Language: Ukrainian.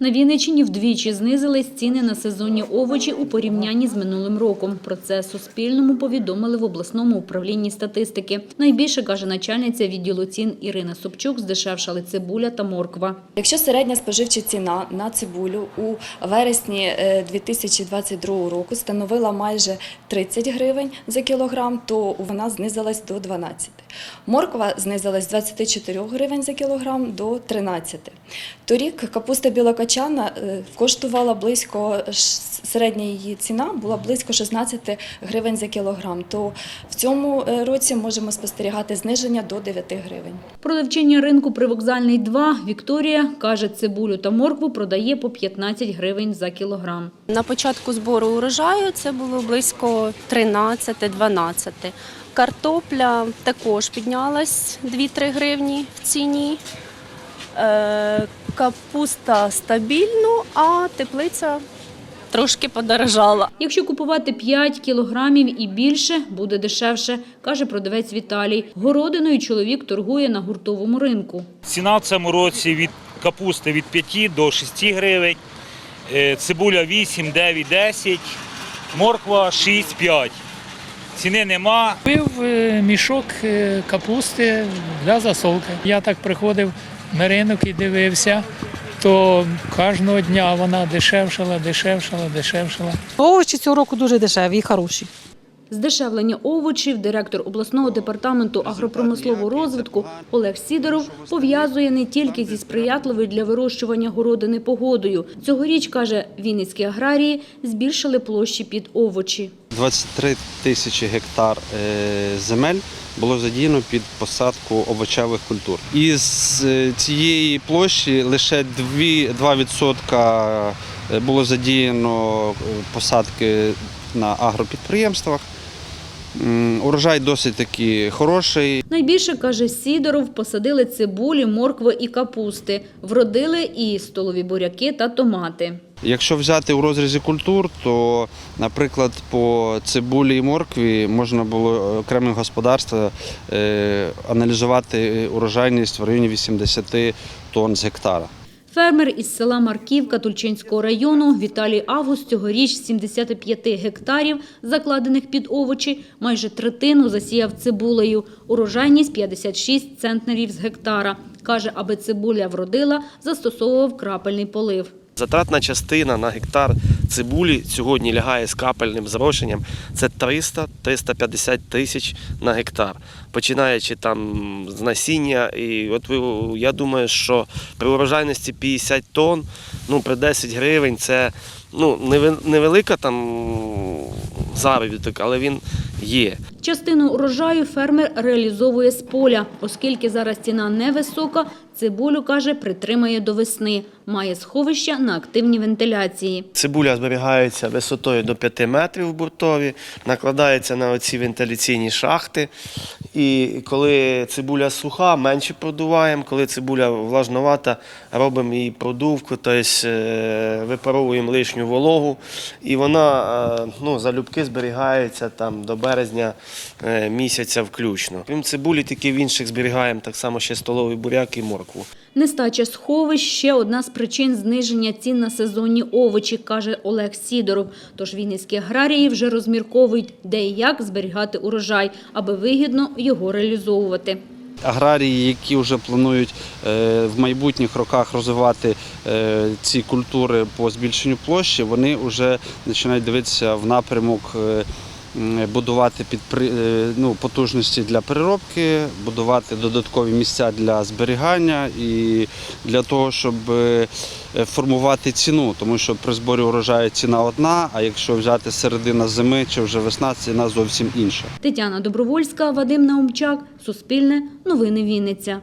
На Вінниччині вдвічі знизились ціни на сезонні овочі у порівнянні з минулим роком. Про це Суспільному повідомили в обласному управлінні статистики. Найбільше, каже начальниця відділу цін Ірина Собчук, здешевшали цибуля та морква. Якщо середня споживча ціна на цибулю у вересні е, 2022 року становила майже 30 гривень за кілограм, то вона знизилась до 12. Морква знизилась з 24 гривень за кілограм до 13. Торік капуста білокачана е, коштувала близько середня її ціна була близько 16 гривень за кілограм. То в цьому е, році можемо спостерігати зниження до 9 гривень. Продавчиня ринку привокзальний 2 Вікторія каже, цибулю та моркву продає по 15 гривень за кілограм. На початку збору урожаю це було близько 13-12. Картопля також піднялась 2-3 гривні в ціні. Капуста стабільно, а теплиця трошки подорожала. Якщо купувати 5 кілограмів і більше, буде дешевше, каже продавець Віталій. Городиною чоловік торгує на гуртовому ринку. Ціна в цьому році від капусти від 5 до 6 гривень, е, цибуля 8, 9, 10, морква 6, 5. Ціни нема. Купив е, мішок е, капусти для засолки. Я так приходив на ринок і дивився, то кожного дня вона дешевшала, дешевшала, дешевшала. Овочі цього року дуже дешеві і хороші. Здешевлення овочів директор обласного департаменту агропромислового розвитку Олег Сідоров пов'язує не тільки зі сприятливою для вирощування городини погодою. Цьогоріч, каже, вінницькі аграрії збільшили площі під овочі. 23 тисячі гектар е, земель було задіяно під посадку овочевих культур. Із е, цієї площі лише 2, 2% було задіяно е, посадки на агропідприємствах. Урожай досить таки хороший. Найбільше, каже Сідоров, посадили цибулі, моркви і капусти. Вродили і столові буряки та томати. Якщо взяти у розрізі культур, то, наприклад, по цибулі і моркві можна було окремим господарства е, аналізувати урожайність в районі 80 тонн з гектара. Фермер із села Марківка Тульчинського району Віталій Август цьогоріч 75 гектарів, закладених під овочі, майже третину засіяв цибулею. Урожайність 56 центнерів з гектара. Каже, аби цибуля вродила, застосовував крапельний полив. Затратна частина на гектар цибулі сьогодні лягає з капельним зрошенням. Це 300-350 тисяч на гектар, починаючи там з насіння. І от ви- я думаю, що при урожайності 50 тонн, ну при 10 гривень це ну, неве- невелика там заробіток, але він є. Частину урожаю фермер реалізовує з поля. Оскільки зараз ціна невисока, цибулю, каже, притримає до весни. Має сховища на активній вентиляції. Цибуля зберігається висотою до 5 метрів в буртові, накладається на оці вентиляційні шахти. І коли цибуля суха, менше продуваємо. Коли цибуля влажновата, робимо її продувку, тобто випаровуємо лишню вологу. І вона е, ну, залюбки зберігається там, до березня е, місяця включно. Крім цибулі, тільки в інших зберігаємо так само ще столовий буряк і моркву. Нестача сховищ – ще одна з причин зниження цін на сезонні овочі, каже Олег Сідоров. Тож вінницькі аграрії вже розмірковують, де і як зберігати урожай, аби вигідно його реалізовувати. Аграрії, які вже планують е, в майбутніх роках розвивати е, ці культури по збільшенню площі, вони вже починають дивитися в напрямок е, будувати підпри... е, ну, потужності для переробки, будувати додаткові місця для зберігання і для того, щоб е, формувати ціну, тому що при зборі урожаю ціна одна, а якщо взяти середина зими чи вже весна, ціна зовсім інша. Тетяна Добровольська, Вадим Наумчак, Суспільне, Новини Вінниця.